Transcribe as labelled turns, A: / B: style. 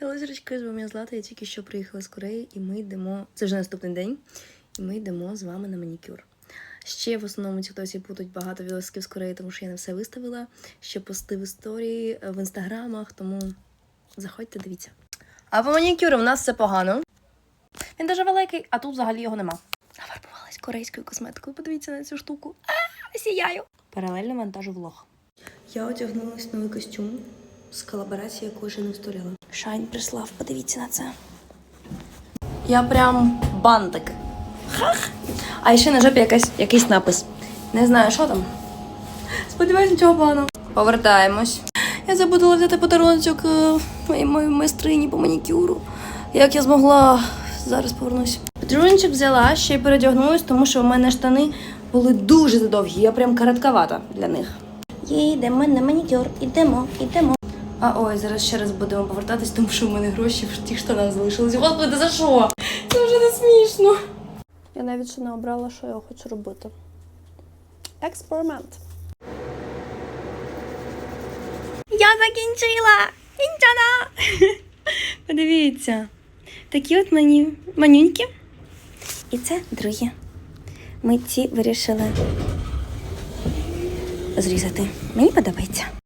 A: Хело, зірочки, з вами я Злата, я тільки що приїхала з Кореї, і ми йдемо. Це вже наступний день, і ми йдемо з вами на манікюр. Ще в основному тіктосі будуть багато відосиків з Кореї, тому що я не все виставила. Ще пости в історії е, в інстаграмах, тому заходьте, дивіться. А по манікюру в нас все погано. Він дуже великий, а тут взагалі його нема. Нафарбувалась корейською косметикою. Подивіться на цю штуку. А, сіяю. Паралельно монтажу влог. Я одягнулася новий костюм з колаборацією, яку ще не вставляла. Шайн прислав, подивіться на це. Я прям бантик. Хах! А ще на жопі якась, якийсь напис. Не знаю, що там. Сподіваюсь, нічого поганого. Повертаємось. Я забула взяти подарунок е, моїй майстрині по манікюру. Як я змогла, зараз повернусь. Подарунок взяла, ще й передягнулась, тому що в мене штани були дуже довгі. Я прям коротковата для них. Їдемо на манікюр, ідемо, ідемо. А ой, зараз ще раз будемо повертатись, тому що в мене гроші в тих штанах залишились. Господи, за що? Це вже не смішно.
B: Я навіть ще не обрала, що я хочу робити. Експеримент.
A: Я закінчила! Кінчана! Подивіться. Такі от мені манюньки. І це другі. Ми ці вирішили зрізати. Мені подобається.